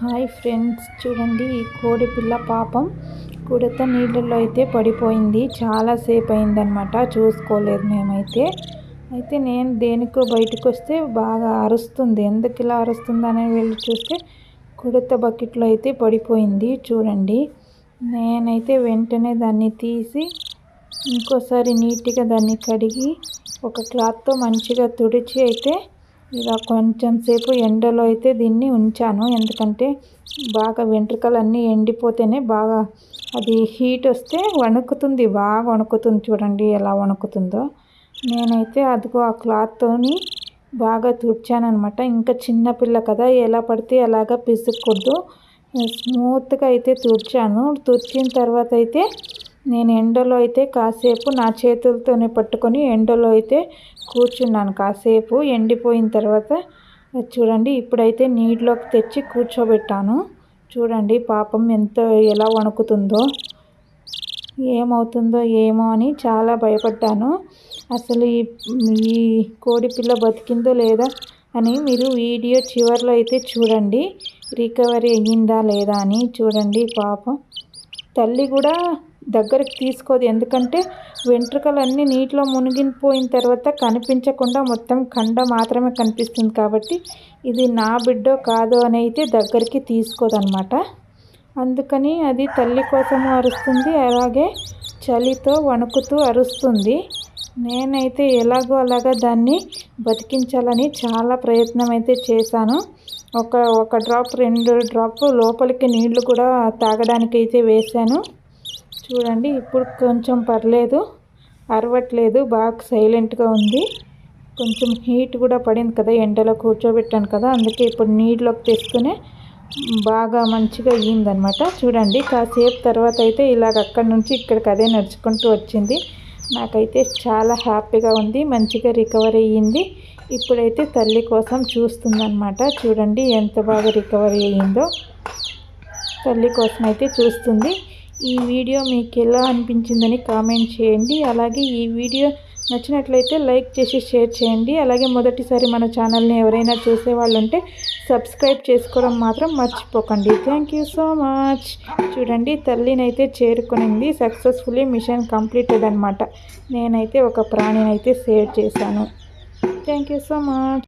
Hi friends చూడండి ఈ కోడి పిల్ల పాపం కుడత నీళ్ళల్లో అయితే పడిపోయింది. చాలాసేపు అయిందనమాట చూసుకోలేదు మేమైతే. అయితే నేను దేనికో బయటకు వస్తే బాగా అరుస్తుంది. ఎందుకు ఇలా అరుస్తుందని వెళ్ళి చూస్తే కుడత బకెట్లో అయితే పడిపోయింది చూడండి. నేనైతే వెంటనే దాన్ని తీసి ఇంకోసారి నీట్గా దాన్ని కడిగి ఒక క్లాత్తో మంచిగా తుడిచి అయితే ఇలా కొంచెం సేపు ఎండలో అయితే దీన్ని ఉంచాను. ఎందుకంటే బాగా వెంట్రుకలు అన్నీ ఎండిపోతేనే బాగా అది హీట్ వస్తే వణుకుతుంది బాగా వణుకుతుంది చూడండి ఎలా వణుకుతుందో. నేనైతే అదిగో ఆ క్లాత్తోని బాగా తుడిచానమాట ఇంకా చిన్నపిల్ల కదా ఎలా పడితే అలాగా పిసుక్కూడదు స్మూత్గా అయితే తుడిచాను. తుడిచిన తర్వాత అయితే నేను ఎండలో అయితే కాసేపు నా చేతులతోనే పట్టుకొని ఎండలో అయితే కూర్చున్నాను. కాసేపు ఎండిపోయిన తర్వాత చూడండి ఇప్పుడైతే నీటిలోకి తెచ్చి కూర్చోబెట్టాను. చూడండి పాపం ఎంత ఎలా వణుకుతుందో ఏమవుతుందో ఏమో అని చాలా భయపడ్డాను. అసలు ఈ ఈ కోడి పిల్ల బతికిందో లేదా అని మీరు వీడియో చివరిలో అయితే చూడండి. రికవరీ అయ్యిందా లేదా అని చూడండి పాపం. తల్లి కూడా దగ్గరికి తీసుకోదు. ఎందుకంటే వెంట్రుకలు అన్నీ నీటిలో మునిగిపోయిన తర్వాత కనిపించకుండా మొత్తం కండ మాత్రమే కనిపిస్తుంది కాబట్టి ఇది నా బిడ్డో కాదో అని అయితే దగ్గరికి తీసుకోదనమాట అందుకని అది తల్లి కోసము అరుస్తుంది. అలాగే చలితో వణుకుతూ అరుస్తుంది. నేనైతే ఎలాగో అలాగా దాన్ని బతికించాలని చాలా ప్రయత్నం అయితే చేశాను. ఒక ఒక డ్రాప్ రెండు డ్రాప్ లోపలికి నీళ్ళు కూడా తాగడానికి అయితే వేశాను. చూడండి ఇప్పుడు కొంచెం పర్లేదు. అరవట్లేదు. బాగా సైలెంట్గా ఉంది. కొంచెం హీట్ కూడా పడింది కదా ఎండలో కూర్చోబెట్టాను కదా అందుకే ఇప్పుడు నీటిలోకి తెస్తూనే బాగా మంచిగా అయ్యిందనమాట. చూడండి కాసేపు తర్వాత అయితే ఇలాగ అక్కడి నుంచి ఇక్కడికి అదే నడుచుకుంటూ వచ్చింది. నాకైతే చాలా హ్యాపీగా ఉంది మంచిగా రికవర్ అయ్యింది. ఇప్పుడైతే తల్లి కోసం చూస్తుందన్నమాట చూడండి ఎంత బాగా రికవరీ అయ్యిందో. తల్లి కోసం అయితే చూస్తుంది. ఈ వీడియో మీకు ఎలా అనిపించిందని కామెంట్ చేయండి. అలాగే ఈ వీడియో నచ్చినట్లయితే లైక్ చేసి షేర్ చేయండి. అలాగే మొదటిసారి మన ఛానల్ని ఎవరైనా చూసేవాళ్ళు ఉంటే సబ్స్క్రైబ్ చేసుకోవడం మాత్రం మర్చిపోకండి. థ్యాంక్ యూ సో మచ్ చూడండి తల్లినైతే చేరుకునింది. సక్సెస్ఫుల్లీ మిషన్ కంప్లీటెడ్ అనమాట నేనైతే ఒక ప్రాణినైతే సేవ్ చేశాను. Thank you so much